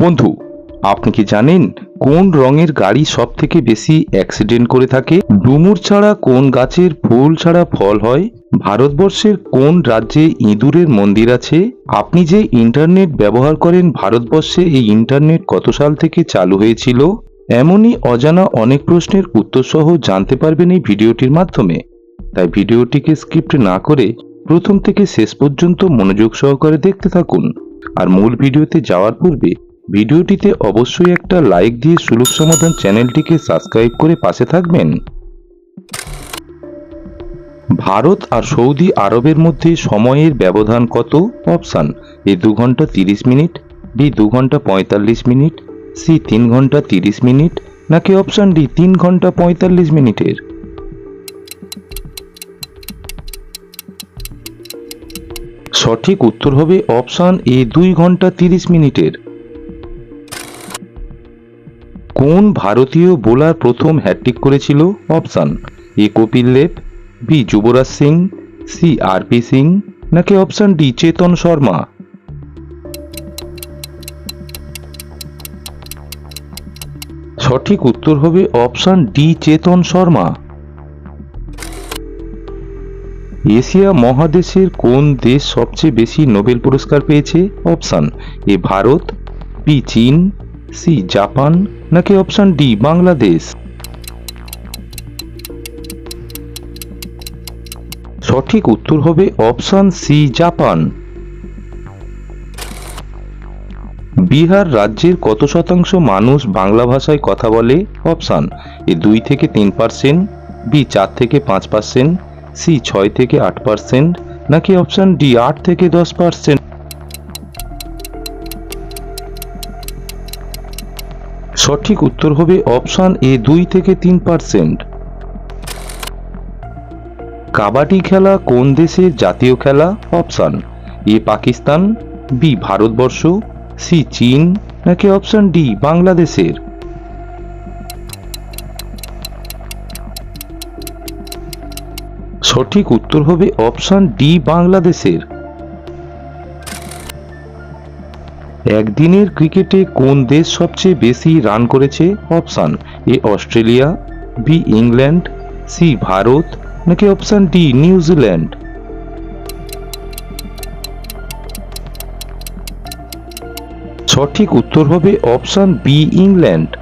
বন্ধু, আপনি কি জানেন কোন রঙের গাড়ি সব থেকে বেশি অ্যাক্সিডেন্ট করে থাকে? ডুমুর ছাড়া কোন গাছের ফুল ছাড়া ফল হয়? ভারতবর্ষের কোন রাজ্যে ইঁদুরের মন্দির আছে? আপনি যে ইন্টারনেট ব্যবহার করেন, ভারতবর্ষে এই ইন্টারনেট কত সাল থেকে চালু হয়েছিল? এমনই অজানা অনেক প্রশ্নের উত্তর সহ জানতে পারবেন এই ভিডিওটির মাধ্যমে। তাই ভিডিওটিকে স্কিপ্ট না করে প্রথম থেকে শেষ পর্যন্ত মনোযোগ সহকারে দেখতে থাকুন। আর মূল ভিডিওতে যাওয়ার পূর্বে ভিডিওটিতে অবশ্যই একটা লাইক দিয়ে সুলভ সমাধান চ্যানেলটিকে সাবস্ক্রাইব করে পাশে থাকবেন। ভারত আর সৌদি আরবের মধ্যে সময়ের ব্যবধান কত? অপশান, এ দু ঘণ্টা তিরিশ মিনিট, বি দু ঘণ্টা পঁয়তাল্লিশ মিনিট, সি তিন ঘণ্টা তিরিশ মিনিট, নাকি অপশান ডি তিন ঘণ্টা পঁয়তাল্লিশ মিনিটের? সঠিক উত্তর হবে অপশান এ দুই ঘণ্টা তিরিশ মিনিটের। কোন ভারতীয় বোলার প্রথম হ্যাট্রিক করেছিল? Option A Kapil Dev B Yuvraj Singh C R P Singh, নাকি অপশান ডি চেতন শর্মা? সঠিক উত্তর হবে option D Chetan Sharma. Asia মহাদেশের কোন দেশ সবচেয়ে বেশি নোবেল পুরস্কার পেয়েছে? অপশান এ ভারত বি চীন সি, জাপান, নাকি অপশান ডি, বাংলাদেশ? সঠিক উত্তর হবে অপশান সি, জাপান। বিহার রাজ্যের কত শতাংশ মানুষ বাংলা ভাষায় কথা বলে? অপশান এ, দুই থেকে তিন পার্সেন্ট, বি, চার থেকে পাঁচ পার্সেন্ট, সি, ছয় থেকে আট পার্সেন্ট, নাকি অপশান ডি, আট থেকে দশ পার্সেন্ট? সঠিক উত্তর হবে অপশান এ দুই থেকে তিন পার্সেন্ট। কাবাডি খেলা কোন দেশের জাতীয় খেলা? Option A Pakistan, B Bharatvarsha, C চীন, নাকি অপশান ডি বাংলাদেশের? সঠিক উত্তর হবে অপশান ডি বাংলাদেশের। একদিনের ক্রিকেটে কোন দেশ সবচেয়ে বেশি রান করেছে? Option A Australia, B England, C Bharat, নাকি অপশান ডি নিউজিল্যান্ড? সঠিক উত্তর হবে অপশান বি ইংল্যান্ড।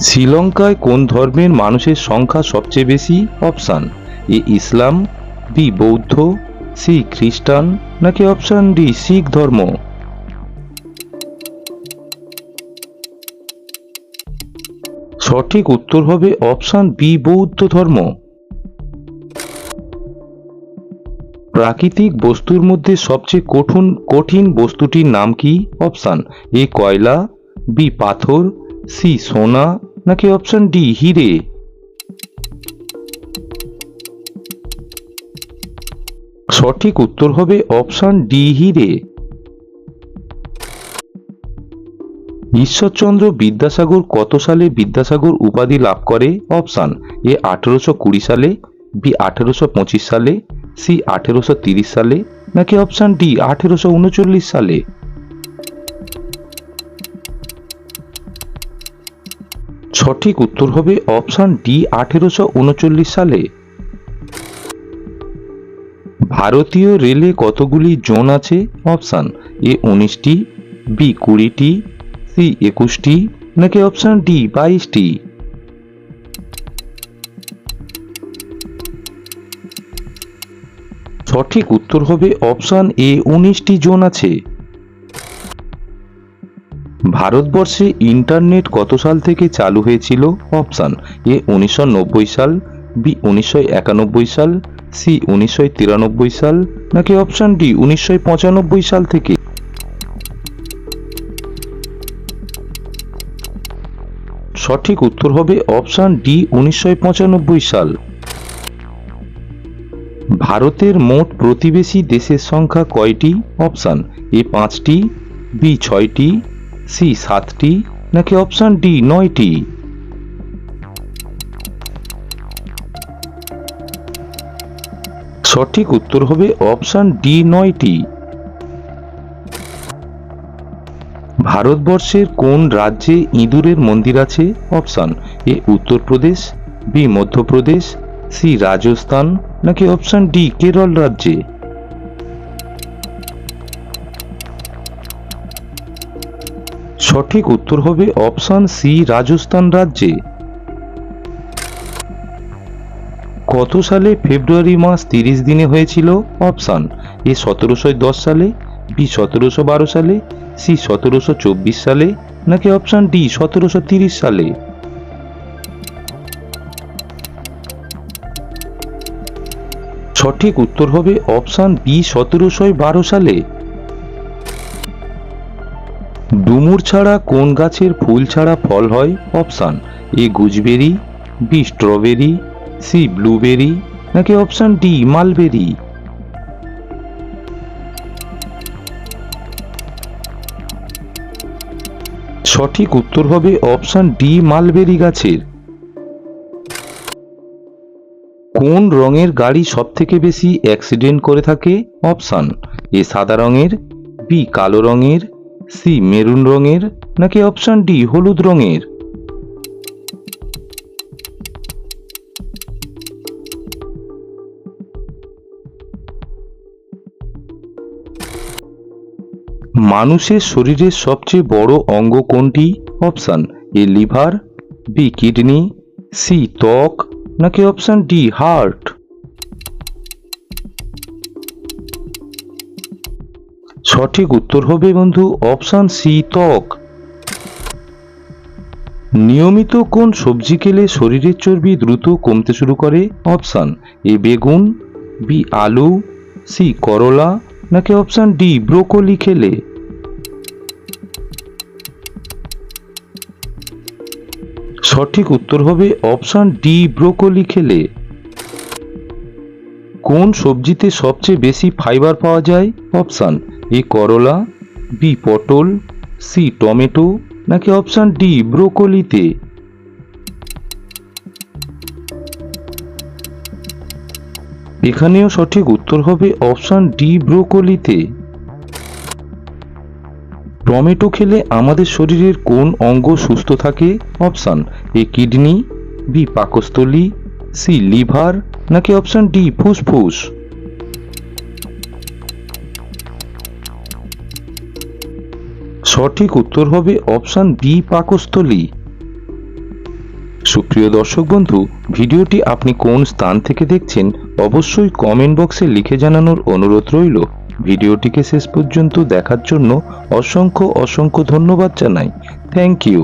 শ্রীলঙ্কায় কোন ধর্মের মানুষের সংখ্যা সবচেয়ে বেশি? অপশান এ ইসলাম, বি বৌদ্ধ সি খ্রিস্টান নাকি অপশন ডি শিখ ধর্ম? সঠিক উত্তর হবে অপশন বি বৌদ্ধ ধর্ম। প্রাকৃতিক বস্তুর মধ্যে সবচেয়ে কঠিন কঠিন বস্তুটির নাম কি? অপশান এ কয়লা, বি পাথর, সি সোনা নাকি অপশান ডি হিরে? সঠিক উত্তর হবে অপশান ডি, হিরে। ঈশ্বরচন্দ্র বিদ্যাসাগর কত সালে বিদ্যাসাগর উপাধি লাভ করে? অপশান এ, আঠেরোশো কুড়ি সালে, বি, আঠেরোশো পঁচিশ সালে, সি, আঠেরোশো তিরিশ সালে, নাকি অপশান ডি, আঠেরোশো উনচল্লিশ সালে? সঠিক উত্তর হবে অপশান ডি, আঠেরোশো উনচল্লিশ সালে। ভারতীয় রেলে কতগুলি জোন আছে? অপশান এ উনিশটি, বি কুড়িটি, সি একুশটি, নাকি অপশান ডি বাইশটি? সঠিক উত্তর হবে অপশান এ উনিশটি জোন আছে। ভারতবর্ষে ইন্টারনেট কত সাল থেকে চালু হয়েছিল? অপশান এ উনিশশো নব্বই সাল, বি উনিশশো একানব্বই সাল সি উনিশশো তিরানব্বই সাল নাকি অপশান ডি উনিশশো পঁচানব্বই সাল থেকে? সঠিক উত্তর হবে অপশান ডি উনিশশো পঁচানব্বই সাল। ভারতের মোট প্রতিবেশী দেশের সংখ্যা কয়টি? অপশান এ পাঁচটি বি ছয়টি সি সাতটি, নাকি অপশান ডি নয়টি? সঠিক উত্তর হবে অপশান ডি নয়টি। ভারতবর্ষের কোন রাজ্যে ইঁদুরের মন্দির আছে? Option A Uttar Pradesh, B Madhya Pradesh, C Rajasthan, নাকি অপশান ডি কেরল রাজ্যে? সঠিক উত্তর হবে অপশান সি রাজস্থান রাজ্যে। কত সালে ফেব্রুয়ারি মাস তিরিশ দিনে হয়েছিল অপশান? এ সতেরোশো দশ সালে, বি সতেরোশো বারো সালে, সি সতেরোশো চব্বিশ সালে, নাকি অপশান ডি সতেরোশো তিরিশ সালে? সঠিক উত্তর হবে অপশান বি সতেরোশো বারো সালে। ডুমুর ছাড়া কোন গাছের ফুল ছাড়া ফল হয়? Option, A gooseberry, B strawberry C blueberry নাকি অপশান ডি মালবেরি সঠিক উত্তর হবে অপশান ডি মালবেরি গাছের। কোন রঙের গাড়ি সব থেকে বেশি অ্যাক্সিডেন্ট করে থাকে? অপশান এ সাদা রঙের বি কালো রঙের সি মেরুন রঙের, নাকি অপশান ডি হলুদ রঙের? মানুষের শরীরের সবচেয়ে বড় অঙ্গ কোনটি? Option A, liver, B, kidney, C, ত্বক, নাকি অপশান ডি, হার্ট? সঠিক উত্তর হবে বন্ধু অপশান সি, ত্বক। নিয়মিত কোন সবজি খেলে শরীরের চর্বি দ্রুত কমতে শুরু করে? অপশান এ, বেগুন, বি, আলু, সি, করলা, নাকি অপশান ডি, ব্রোকলি খেলে? সঠিক উত্তর হবে অপশান ডি, ব্রোকলি খেলে। কোন সবজিতে সবচেয়ে বেশি ফাইবার পাওয়া যায়? অপশান এ, করলা, বি, পটল, সি, টমেটো, নাকি অপশান ডি, ব্রোকলিতে? এখানেও সঠিক উত্তর হবে অপশান ডি, ব্রোকলিতে। টমেটো খেলে আমাদের শরীরের কোন অঙ্গ সুস্থ থাকে? অপশান এ কিডনি, বি পাকস্থলী, সি লিভার, নাকি অপশান ডি ফুসফুস? সঠিক উত্তর হবে অপশান বি পাকস্থলী। সুপ্রিয় দর্শক বন্ধু, ভিডিওটি আপনি কোন স্থান থেকে দেখছেন, অবশ্যই কমেন্ট বক্সে লিখে জানানোর অনুরোধ রইল। ভিডিওটিকে শেষ পর্যন্ত দেখার জন্য অসংখ্য অসংখ্য ধন্যবাদ জানাই। Thank you